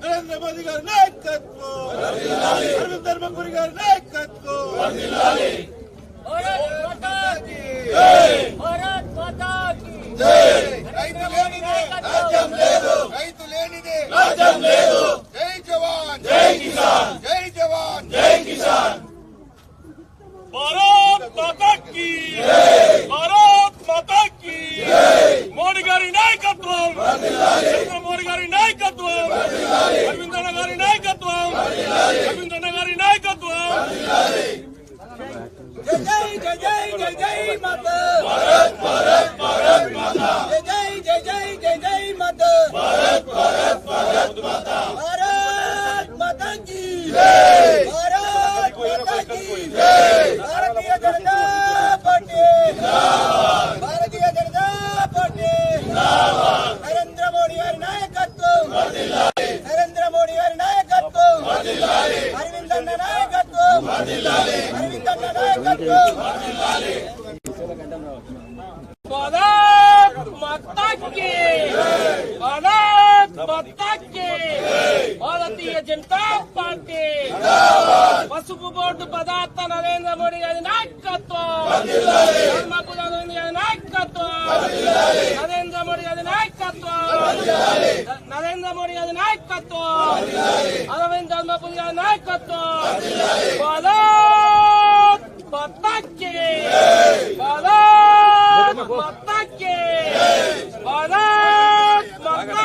నరేంద్ర మోదీ గారి నాయకత్వం అరవింద్ ధర్మపురి గారి నాయకత్వం రైతు లేనిదే రాజ్యం లేదు రైతు లేనిదే రాజ్యం లేదు జై జవాన్ జై కిసాన్ జై జవాన్ జై కిసాన్ భారత్ మాతా కీ భారత్ మాతా కీ మోడీ గారి నాయకత్వం నరేంద్ర మోడీ గారి నాయకత్వం అరవింద్ గారి నాయకత్వం అరవింద్ గారి నాయకత్వం జై జై జై జై జై మాత భారత్ భారత్ భారత్ మాత జై జై జై జై జై మాత భారత్ భారత్ భారత్ మాత భారత్ మాతా కీ జై భారత్ మాతా కీ జై భారతీయ జనతా పార్టీ జిందాబాద్ భారతీయ జనతా పార్టీ జిందాబాద్ నరేంద్ర మోడీ గారి నాయకత్వం వర్ధిల్లాలి నరేంద్ర మోడీ గారి నాయకత్వం వర్ధిల్లాలి అరవింద్ అన్న నాయకత్వం వర్ధిల్లాలి అరవింద్ అన్న నాయకత్వం భారత్ మాతా కీ భారత్ మాతా కీ భారతీయ జనతా పార్టీ పసుపు బోర్డు నరేంద్ర మోడీ గారి నాయకత్వం. ధర్మపురి అరవింద్ గారి నాయకత్వం. నరేంద్ర మోడీ గారి నాయకత్వం. నరేంద్ర మోడీ గారి నాయకత్వం. అరవింద్ ధర్మపురి గారి నాయకత్వం. భారత్ మాతా కీ భారత్ మాతా భారత్ మాతా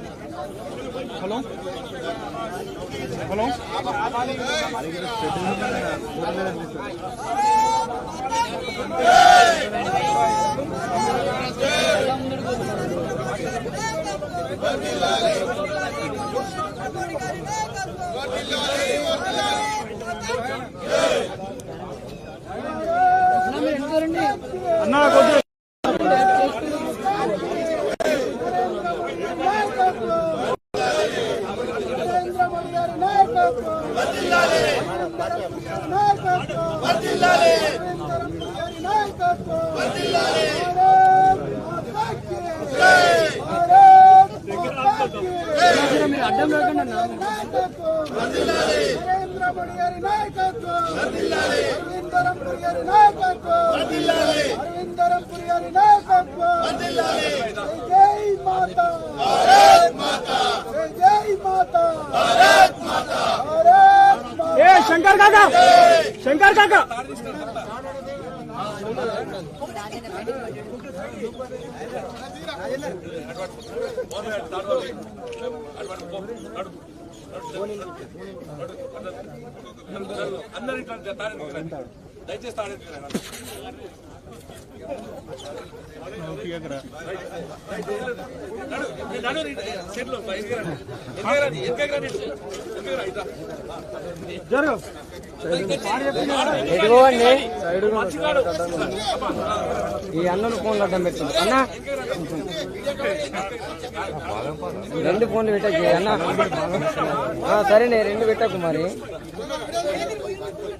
జై కిసాన్ జై జవాన్ జై కిసాన్ నరేంద్ర మోడీ గారి నాయకత్వం అరవిందరంపురి గారి నాయకత్వం అరవిందరంపురి గారి నాయకత్వం జై మాతా భారత్ మాతా జై మాతా భారత్ మాతా భారత్ ఏ శంకర్ కాకా! శంకర్ కాకా! అందరి దయచేసి ఈ అన్నను ఫోన్లు అడ్డం పెట్టింది అన్న. రెండు ఫోన్లు పెట్టకు. అన్న. సరేనే రెండు పెట్టకు మరి.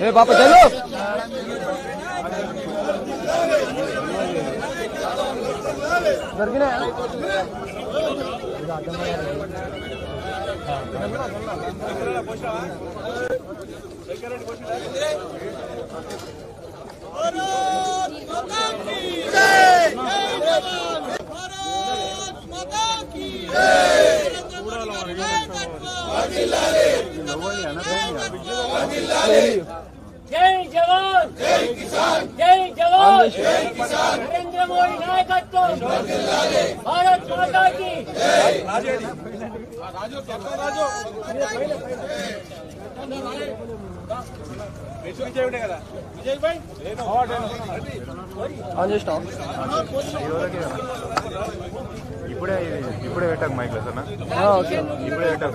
లేనిది రైతు లేనిది ఏ పాప జై జవాన్! జై కిసాన్! జై జవాన్! జై కిసాన్! నరేంద్ర మోడీ నాయకత్వం! భారత్ మాతాకి! ఇప్పుడే ఇప్పుడే పెట్టాక మైక్లో సార్ ఇప్పుడే పెట్టాక.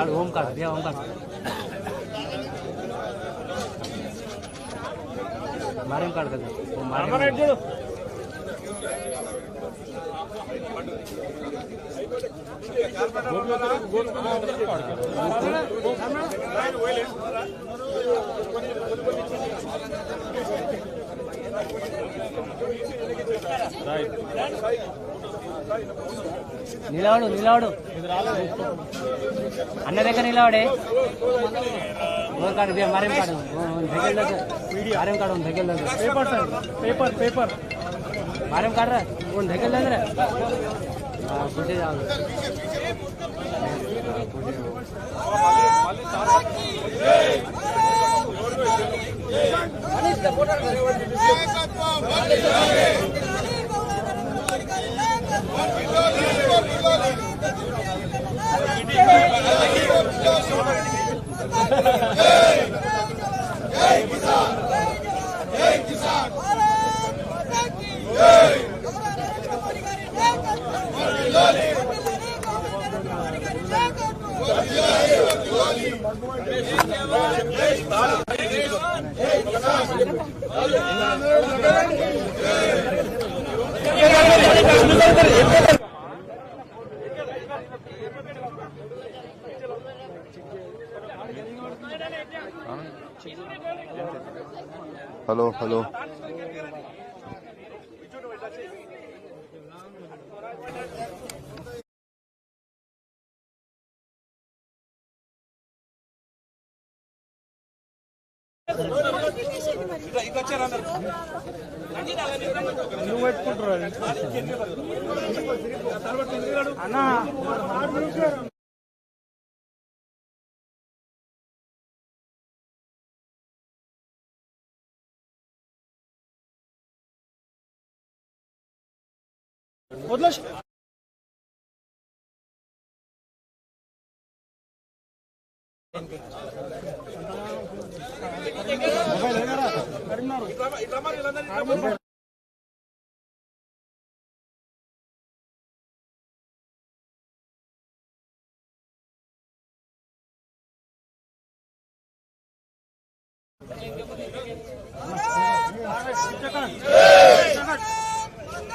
కార్డు హోమ్ కార్డు ఇదే హోమ్ కార్డు మారేం కార్డు కదా ఓ మారేం చూడు నిలవడు నిలవడు అన్న దగ్గర నిలవడే ఇదే మారేం ఓ, దగ్గర మారేం కార్డు ఉంది దగ్గర పేపర్ సార్ పేపర్ పేపర్ మారేం కార్డు రా ఓ దగ్గర దగ్గర పుట్టే Hey! Hello hello. నువ్వు పెట్టుకుంటారు అన్నా వదిలేసి.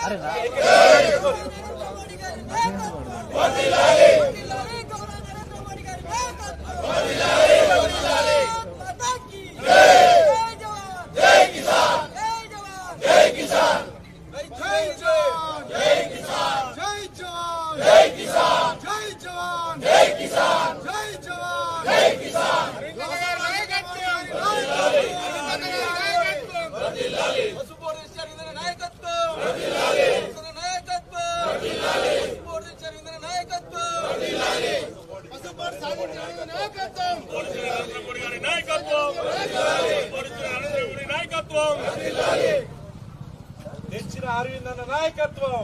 జై జవాన్ జై కిసాన్ జై జవాన్ జై కిసాన్ జై జవాన్ జై కిసాన్ జై జవాన్ జై కిసాన్ నరేంద్ర మోడీ గారి నాయకత్వం పరిచయ నరేంద్ర మోడీ నాయకత్వం తెచ్చిన అరవింద్ అన్న నాయకత్వం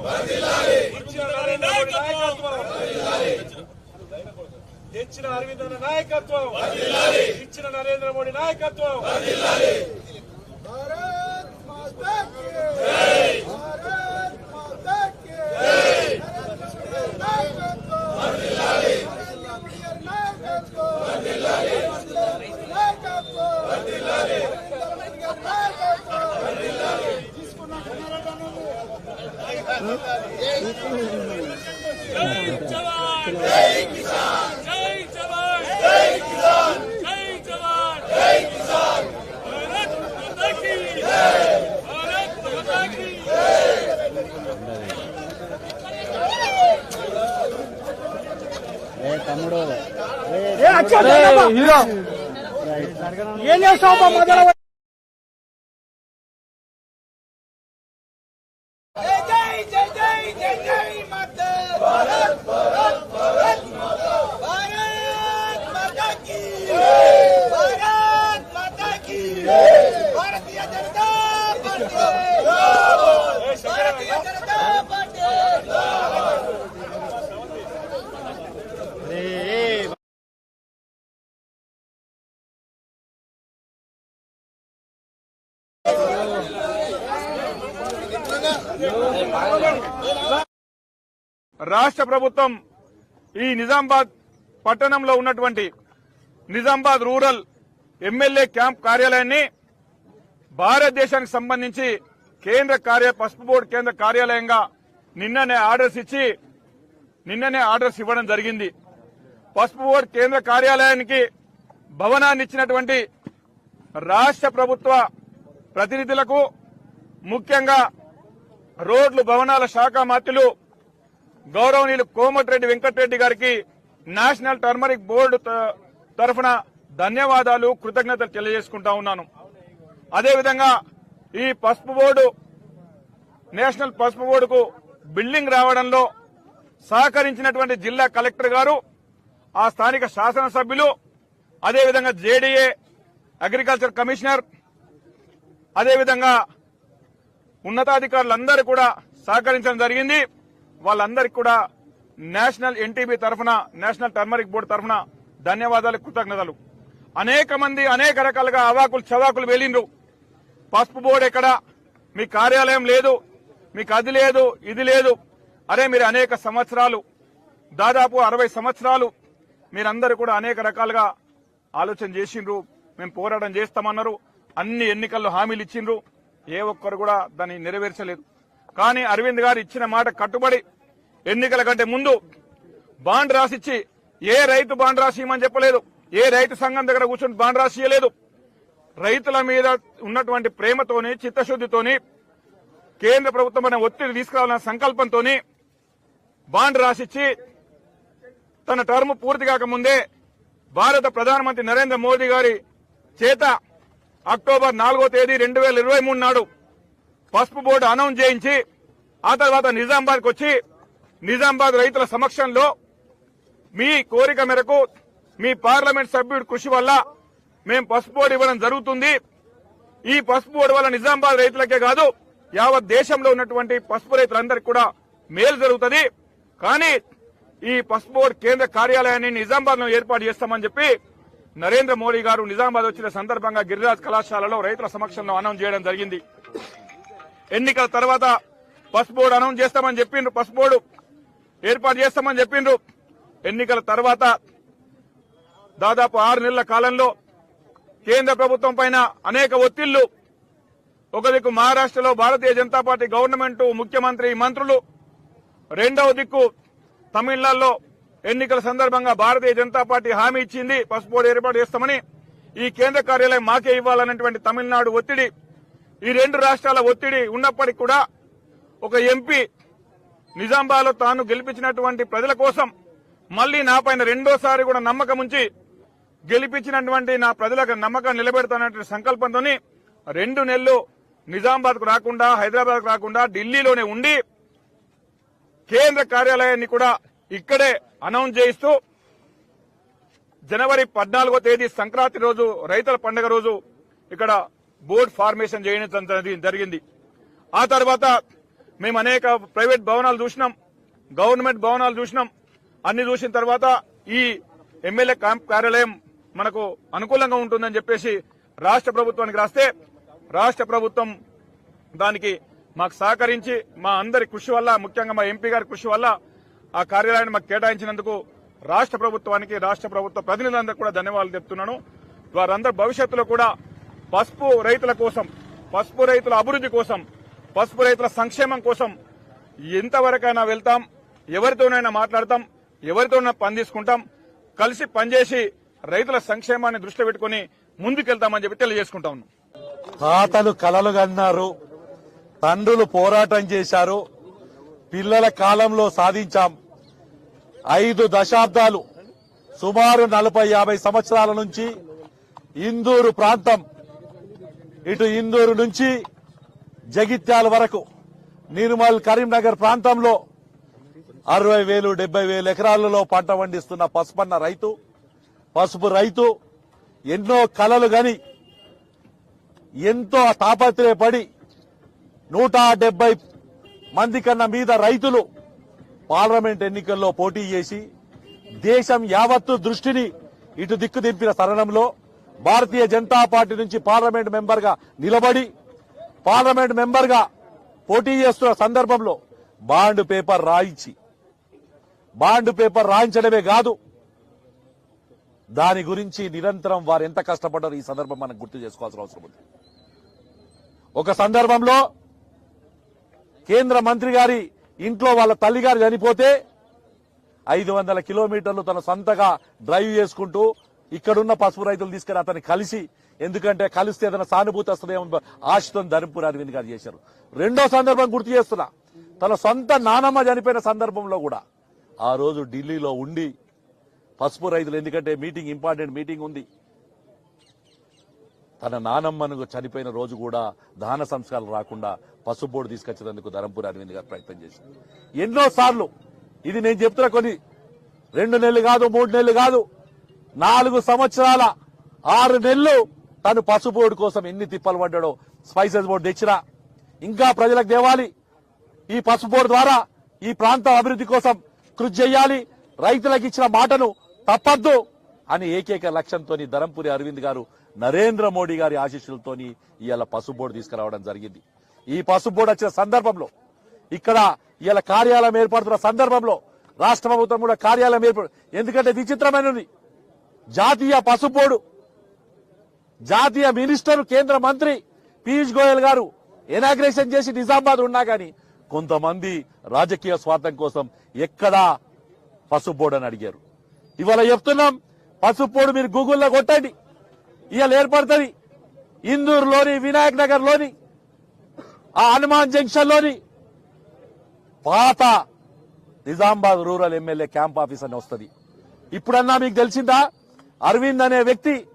ఇచ్చిన నరేంద్ర మోడీ నాయకత్వం తెచ్చిన అరవింద్ అన్న నాయకత్వం ఇచ్చిన నరేంద్ర మోడీ నాయకత్వం భారత్ మాతా కీ జై భారత్ మాతా కీ జై నాయకత్వం వర్ధిల్లాలి నాయకత్వం వర్ధిల్లాలి నాయకత్వం వర్ధిల్లాలి నాయకత్వం వర్ధిల్లాలి జై జవాన్ జై కిసాన్ జై జవాన్ జై కిసాన్ జై జవాన్ జై కిసాన్ భారత్ మాతా కీ జై భారత్ మాతా కీ ఏ తమ్ముడు ఏం చేస్తావు మొదలు జై జై జై జై జై మాతా భారత్ భారత్ భారత్ మాతా భారత్ మాతా కీ భారత్ మాతా కీ భారతీయ జనతా పార్టీ భారతీయ జనతా పార్టీ రాష్ట్ర ప్రభుత్వం ఈ నిజామాబాద్ పట్టణంలో ఉన్నటువంటి నిజామాబాద్ రూరల్ ఎమ్మెల్యే క్యాంప్ కార్యాలయాన్ని భారతదేశానికి సంబంధించి కేంద్ర కార్య పసుపు బోర్డు కేంద్ర కార్యాలయంగా నిన్ననే ఆర్డర్స్ ఇచ్చి నిన్ననే ఆర్డర్స్ ఇవ్వడం జరిగింది. పసుపు బోర్డు కేంద్ర కార్యాలయానికి భవనాన్ని ఇచ్చినటువంటి రాష్ట్ర ప్రభుత్వ ప్రతినిధులకు ముఖ్యంగా రోడ్లు భవనాల శాఖ మంత్రులు గౌరవనీయులు కోమటిరెడ్డి వెంకటరెడ్డి గారికి నేషనల్ టర్మరిక్ బోర్డు తరఫున ధన్యవాదాలు కృతజ్ఞతలు తెలియజేసుకుంటా ఉన్నాను. అదేవిధంగా ఈ పసుపు బోర్డు నేషనల్ పసుపు బోర్డుకు బిల్డింగ్ రావడంలో సహకరించినటువంటి జిల్లా కలెక్టర్ గారు ఆ స్థానిక శాసనసభ్యులు అదేవిధంగా జేడీఏ అగ్రికల్చర్ కమిషనర్ అదేవిధంగా ఉన్నతాధికారులందరూ కూడా సహకరించడం జరిగింది. వాళ్ళందరికీ కూడా నేషనల్ ఎన్టీబీ తరఫున నేషనల్ టర్మరిక్ బోర్డు తరఫున ధన్యవాదాలు కృతజ్ఞతలు. అనేక మంది అనేక రకాలుగా అవాకులు చవాకులు వెళ్ళిండ్రు. పసుపు బోర్డు ఎక్కడ? మీ కార్యాలయం లేదు మీకు అది లేదు ఇది లేదు. అరే మీరు అనేక సంవత్సరాలు దాదాపు అరవై సంవత్సరాలు మీరందరూ కూడా అనేక రకాలుగా ఆలోచన చేసిండ్రు. మేము పోరాటం చేస్తామన్నారు. అన్ని ఎన్నికల్లో హామీలు ఇచ్చిండ్రు. ఏ ఒక్కరు కూడా దాన్ని నెరవేర్చలేదు. కానీ అరవింద్ గారు ఇచ్చిన మాట కట్టుబడి ఎన్నికల కంటే ముందు బాండ్ రాసిచ్చి ఏ రైతు బాండ్ రాసి చెప్పలేదు. ఏ రైతు సంఘం దగ్గర కూర్చొని బాండ్ రాసియలేదు రైతుల మీద ఉన్నటువంటి ప్రేమతోని చిత్తశుద్దితోని కేంద్ర ప్రభుత్వం అనే ఒత్తిడి తీసుకురావాలన్న సంకల్పంతోని బాండ్ రాసిచ్చి తన టర్మ్ పూర్తి కాకముందే భారత ప్రధానమంత్రి నరేంద్ర మోదీ గారి చేత అక్టోబర్ నాలుగో తేదీ రెండు వేల ఇరవై మూడు నాడు పసుపు బోర్డు అనౌన్స్ చేయించి ఆ తర్వాత నిజామాబాద్కి వచ్చి నిజామాబాద్ రైతుల సమక్షంలో మీ కోరిక మేరకు మీ పార్లమెంట్ సభ్యుడి కృషి వల్ల మేము పసుపు బోర్డు ఇవ్వడం జరుగుతుంది. ఈ పసుపు బోర్డు వల్ల నిజామాబాద్ రైతులకే కాదు యావత్ దేశంలో ఉన్నటువంటి పసుపు రైతులందరికీ కూడా మేలు జరుగుతుంది. కానీ ఈ పసుపు బోర్డు కేంద్ర కార్యాలయాన్ని నిజామాబాద్లో ఏర్పాటు చేస్తామని చెప్పి నరేంద్ర మోడీ గారు నిజామాబాద్ వచ్చిన సందర్భంగా గిరిరాజ్ కళాశాలలో రైతుల సమక్షంలో అనౌన్స్ చేయడం జరిగింది. ఎన్నికల తర్వాత పసుపు బోర్డు అనౌన్స్ చేస్తామని చెప్పిండ్రు పసుపు బోర్డు ఏర్పాటు చేస్తామని చెప్పిండ్రు. ఎన్నికల తర్వాత దాదాపు ఆరు నెలల కాలంలో కేంద్ర ప్రభుత్వం పైన అనేక ఒత్తిళ్ళు ఒక దిక్కు మహారాష్ట్రలో భారతీయ జనతా పార్టీ గవర్నమెంట్ ముఖ్యమంత్రి మంత్రులు రెండవ దిక్కు తమిళనాడులో ఎన్నికల సందర్భంగా భారతీయ జనతా పార్టీ హామీ ఇచ్చింది పసుపు బోర్డు ఏర్పాటు చేస్తామని ఈ కేంద్ర కార్యాలయం మాకే ఇవ్వాలన్నటువంటి తమిళనాడు ఒత్తిడి. ఈ రెండు రాష్ట్రాల ఒత్తిడి ఉన్నప్పటికీ కూడా ఒక ఎంపీ నిజామాబాద్లో తాను గెలిపించినటువంటి ప్రజల కోసం మళ్ళీ నా పైన రెండోసారి కూడా నమ్మకం ఉంచి గెలిపించినటువంటి నా ప్రజలకు నమ్మకం నిలబెడతానటువంటి సంకల్పంతో రెండు నెలలు నిజామాబాద్కు రాకుండా హైదరాబాద్కు రాకుండా ఢిల్లీలోనే ఉండి కేంద్ర కార్యాలయాన్ని కూడా ఇక్కడే అనౌన్స్ చేయిస్తూ జనవరి పద్నాలుగో తేదీ సంక్రాంతి రోజు రైతుల పండుగ రోజు ఇక్కడ బోర్డు ఫార్మేషన్ చేయడం జరిగింది. ఆ తర్వాత మేము అనేక ప్రైవేట్ భవనాలు చూసినాం. గవర్నమెంట్ భవనాలు చూసినాం. అన్ని చూసిన తర్వాత ఈ ఎమ్మెల్యే క్యాంప్ కార్యాలయం మనకు అనుకూలంగా ఉంటుందని చెప్పేసి రాష్ట్ర ప్రభుత్వానికి రాస్తే రాష్ట్ర ప్రభుత్వం దానికి మాకు సహకరించి మా అందరి కృషి వల్ల ముఖ్యంగా మా ఎంపీ గారి కృషి వల్ల ఆ కార్యాలయాన్ని మాకు కేటాయించినందుకు రాష్ట్ర ప్రభుత్వానికి రాష్ట్ర ప్రభుత్వ ప్రతినిధులందరూ కూడా ధన్యవాదాలు చెప్తున్నాను. వారందరూ భవిష్యత్తులో కూడా పసుపు రైతుల కోసం పసుపు రైతుల అభివృద్ధి కోసం పసుపు రైతుల సంక్షేమం కోసం ఎంతవరకైనా వెళ్తాం ఎవరితోనైనా మాట్లాడతాం ఎవరితోనైనా పనిచేసుకుంటాం కలిసి పనిచేసి రైతుల సంక్షేమాన్ని దృష్టిలో పెట్టుకుని ముందుకెళ్తామని చెప్పి తెలియజేసుకుంటా ఉన్నాం. తాతలు కలలు కన్నారు తండ్రులు పోరాటం చేశారు పిల్లల కాలంలో సాధించాం. ఐదు దశాబ్దాలు సుమారు నలభై యాభై సంవత్సరాల నుంచి ఇందూరు ప్రాంతం ఇటు ఇందూరు నుంచి జగిత్యాల వరకు నిర్మల్ కరీంనగర్ ప్రాంతంలో అరవై వేలు డెబ్బై వేలు ఎకరాలలో పంట పండిస్తున్న పసుపన్న రైతు పసుపు రైతు ఎన్నో కలలు గని ఎంతో తాపత్రయపడి నూట డెబ్బై మంది కన్నా మీద రైతులు పార్లమెంట్ ఎన్నికల్లో పోటీ చేసి దేశం యావత్తు దృష్టిని ఇటు దిక్కు దింపిన తరుణంలో భారతీయ జనతా పార్టీ నుంచి పార్లమెంట్ మెంబర్గా నిలబడి పార్లమెంట్ మెంబర్గా పోటీ చేస్తున్న సందర్భంలో బాండ్ పేపర్ రాయించి బాండ్ పేపర్ రాయించడమే కాదు దాని గురించి నిరంతరం వారు ఎంత కష్టపడ్డారో ఈ సందర్భం మనం గుర్తు చేసుకోవాల్సిన అవసరం ఉంది. ఒక సందర్భంలో కేంద్ర మంత్రి గారి ఇంట్లో వాళ్ళ తల్లిగారు చనిపోతే ఐదు వందల కిలోమీటర్లు తన సొంతగా డ్రైవ్ చేసుకుంటూ ఇక్కడున్న పసుపు రైతులు తీసుకుని అతన్ని కలిసి ఎందుకంటే కలిస్తే ఏదైనా సానుభూతి వస్తుందేమో ఆశతో ధర్మపురి అరవింద్ గారు చేశారు. రెండో సందర్భం గుర్తు చేస్తున్నా. తన సొంత నానమ్మ చనిపోయిన సందర్భంలో కూడా ఆ రోజు ఢిల్లీలో ఉండి పసుపు రైతులు ఎందుకంటే మీటింగ్ ఇంపార్టెంట్ మీటింగ్ ఉంది. తన నానమ్మను చనిపోయిన రోజు కూడా దాన సంస్కారాలు రాకుండా పసుపు బోర్డు తీసుకొచ్చేందుకు ధరంపూర్ అరవింద్ గారు ప్రయత్నం చేశారు. ఎన్నో సార్లు ఇది నేను చెప్తున్నా కొన్ని రెండు నెలలు కాదు మూడు నెలలు కాదు నాలుగు సంవత్సరాల ఆరు నెలలు తను పసుపు బోర్డు కోసం ఎన్ని తిప్పలు పడ్డాడో స్పైసెస్ బోర్డు తెచ్చినా. ఇంకా ప్రజలకు దేవాలి ఈ పసుపు బోర్డు ద్వారా ఈ ప్రాంతం అభివృద్ధి కోసం కృషి చేయాలి. రైతులకు ఇచ్చిన మాటను తప్పద్దు అని ఏకైక లక్ష్యంతో ధరంపురి అరవింద్ గారు నరేంద్ర మోడీ గారి ఆశీస్సులతోని ఇవాళ పసుపు బోర్డు తీసుకురావడం జరిగింది. ఈ పసుపు బోర్డు వచ్చిన సందర్భంలో ఇక్కడ ఇవాళ కార్యాలయం ఏర్పడుతున్న సందర్భంలో రాష్ట్ర ప్రభుత్వం కూడా కార్యాలయం ఏర్పడు ఎందుకంటే విచిత్రమైనది. జాతీయ పసుపోడు జాతీయ మినిస్టర్ కేంద్ర మంత్రి పీయూష్ గోయల్ గారు ఇనాగ్రేషన్ చేసి నిజామాబాద్ ఉన్నా కానీ కొంతమంది రాజకీయ స్వార్థం కోసం ఎక్కడా పసుపోడు అని అడిగారు. ఇవాళ చెప్తున్నాం పసుపోడు మీరు గూగుల్లో కొట్టండి ఇవాళ ఏర్పడుతుంది ఇందూరులోని వినాయక్ నగర్లోని ఆ హనుమాన్ జంక్షన్లోని పాత Nizamabad rural MLA camp office అని వస్తుంది. ఇప్పుడన్నా మీకు తెలిసిందా? అరవింద్ అనే వ్యక్తి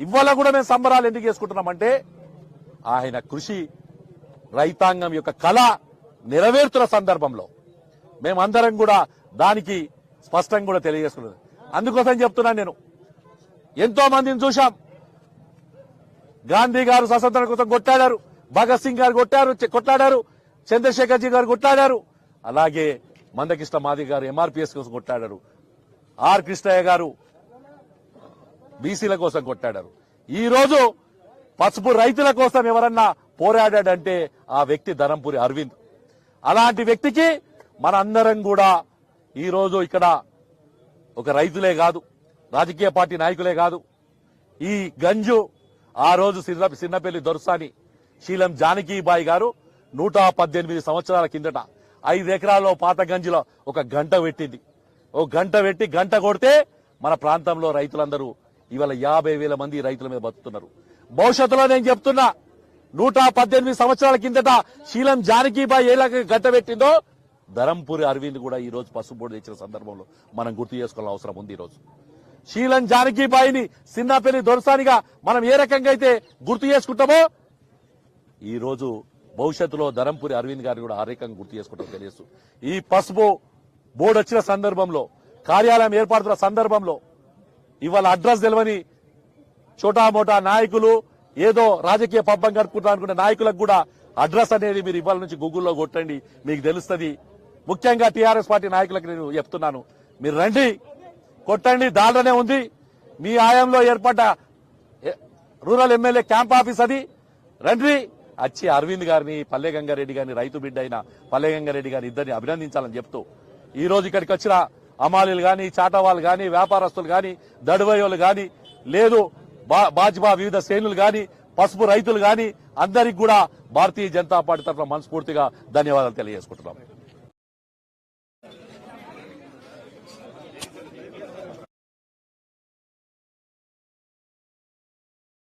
ఇవాళ కూడా మేము సంబరాలు ఎందుకు చేసుకుంటున్నామంటే ఆయన కృషి రైతాంగం యొక్క కళ నెరవేరుతున్న సందర్భంలో మేమందరం కూడా దానికి స్పష్టంగా కూడా తెలియజేస్తున్నాం అందుకోసం చెప్తున్నాను నేను. ఎంతో మందిని చూశాం. గాంధీ గారు స్వతంత్రం కోసం కొట్లాడారు. భగత్ సింగ్ గారు కొట్టారు చె- కొట్లాడారు. చంద్రశేఖర్జీ గారు కొట్లాడారు. అలాగే మందకృష్ణ మాది గారు ఎంఆర్పిఎస్ కోసం కొట్లాడారు. ఆర్ కృష్ణయ్య గారు బీసీల కోసం కొట్టాడారు. ఈ రోజు పసుపు రైతుల కోసం ఎవరన్నా పోరాడాడంటే ఆ వ్యక్తి ధరంపురి అరవింద్. అలాంటి వ్యక్తికి మనందరం కూడా ఈ రోజు ఇక్కడ ఒక రైతులే కాదు రాజకీయ పార్టీ నాయకులే కాదు. ఈ గంజు ఆ రోజు సిన్న సిన్నపల్లి దొరసాని శీలం జానకీబాయి గారు నూట పద్దెనిమిది సంవత్సరాల కిందట ఐదు ఎకరాల్లో పాత గంజిలో ఒక గంట పెట్టింది. ఓ గంట పెట్టి గంట కొడితే మన ప్రాంతంలో రైతులందరూ ఇవాళ యాభై వేల మంది రైతుల మీద బతుకుతున్నారు. భవిష్యత్తులో నేను చెప్తున్నా నూట పద్దెనిమిది సంవత్సరాల కిందట శీలం జానకీబాయి ఏ గట్టబెట్టిందో ధరంపూరి అరవింద్ కూడా ఈ రోజు పసుపు తెచ్చిన సందర్భంలో మనం గుర్తు చేసుకోవాల్సిన అవసరం ఉంది ఈరోజు శీలం జానకీబాయిని సిన్నపల్లి దొరసానిగా మనం ఏ రకంగా అయితే గుర్తు చేసుకుంటామో ఈ రోజు భవిష్యత్తులో ధరంపూరి అరవింద్ గారిని కూడా ఆ రకంగా గుర్తు చేసుకుంటాం తెలియదు ఈ పసుపు బోర్డు వచ్చిన సందర్భంలో కార్యాలయం ఏర్పడుతున్న సందర్భంలో ఇవాళ అడ్రస్ తెలియని చోటామోటా నాయకులు ఏదో రాజకీయ పబ్బం గడుపుకుంటా అనుకునే నాయకులకు కూడా అడ్రస్ అనేది మీరు ఇవాళ నుంచి గూగుల్లో కొట్టండి. మీకు తెలుస్తుంది. ముఖ్యంగా టీఆర్ఎస్ పార్టీ నాయకులకు నేను చెప్తున్నాను. మీరు రండి. కొట్టండి. దాంట్లోనే ఉంది. మీ ఆయంలో ఏర్పడ్డ రూరల్ ఎమ్మెల్యే క్యాంప్ ఆఫీస్ అది. రండి. వచ్చి అరవింద్ గారిని పల్లె గంగారెడ్డి గారిని రైతు బిడ్డ అయిన పల్లె గంగారెడ్డి గారిని ఇద్దరిని అభినందించాలని చెప్తూ ఈ రోజు ఇక్కడికి వచ్చిన అమాలీలు కానీ చాటవాళ్ళు కానీ వ్యాపారస్తులు కానీ దడువయోలు కానీ లేదు బా- భాజపా వివిధ శ్రేణులు కానీ పసుపు రైతులు కానీ అందరికి కూడా భారతీయ జనతా పార్టీ తరఫున మనస్ఫూర్తిగా ధన్యవాదాలు తెలియజేసుకుంటున్నాం.